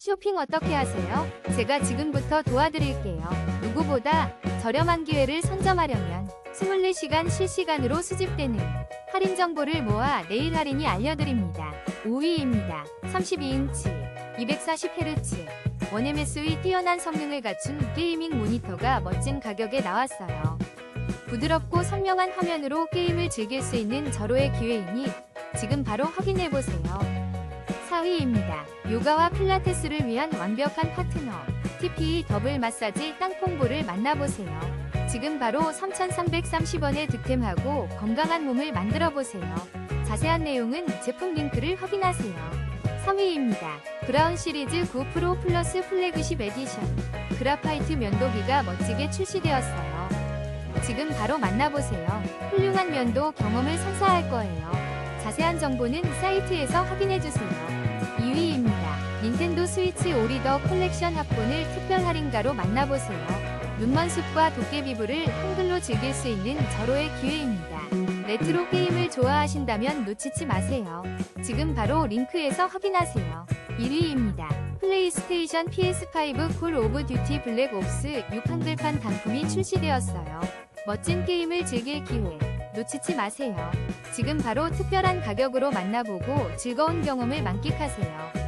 쇼핑 어떻게 하세요? 제가 지금부터 도와드릴게요. 누구보다 저렴한 기회를 선점하려면 24시간 실시간으로 수집되는 할인 정보를 모아 내일 할인이 알려드립니다. 5위입니다. 32인치, 240Hz, 원MS의 뛰어난 성능을 갖춘 게이밍 모니터가 멋진 가격에 나왔어요. 부드럽고 선명한 화면으로 게임을 즐길 수 있는 절호의 기회이니 지금 바로 확인해보세요. 4위입니다. 요가와 필라테스를 위한 완벽한 파트너. TPE 더블 마사지 땅콩볼을 만나보세요. 지금 바로 3,330원에 득템하고 건강한 몸을 만들어보세요. 자세한 내용은 제품 링크를 확인하세요. 3위입니다. 브라운 시리즈 9 프로 플러스 플래그십 에디션. 그라파이트 면도기가 멋지게 출시되었어요. 지금 바로 만나보세요. 훌륭한 면도 경험을 선사할 거예요. 자세한 정보는 사이트에서 확인해주세요. 2위입니다. 닌텐도 스위치 오리더 콜렉션 합본을 특별 할인가로 만나보세요. 눈먼 숲과 도깨비불을 한글로 즐길 수 있는 절호의 기회입니다. 레트로 게임을 좋아하신다면 놓치지 마세요. 지금 바로 링크에서 확인하세요. 1위입니다. 플레이스테이션 PS5 콜 오브 듀티 블랙 옵스 6 한글판 단품이 출시되었어요. 멋진 게임을 즐길 기회. 놓치지 마세요. 지금 바로 특별한 가격으로 만나보고 즐거운 경험을 만끽하세요.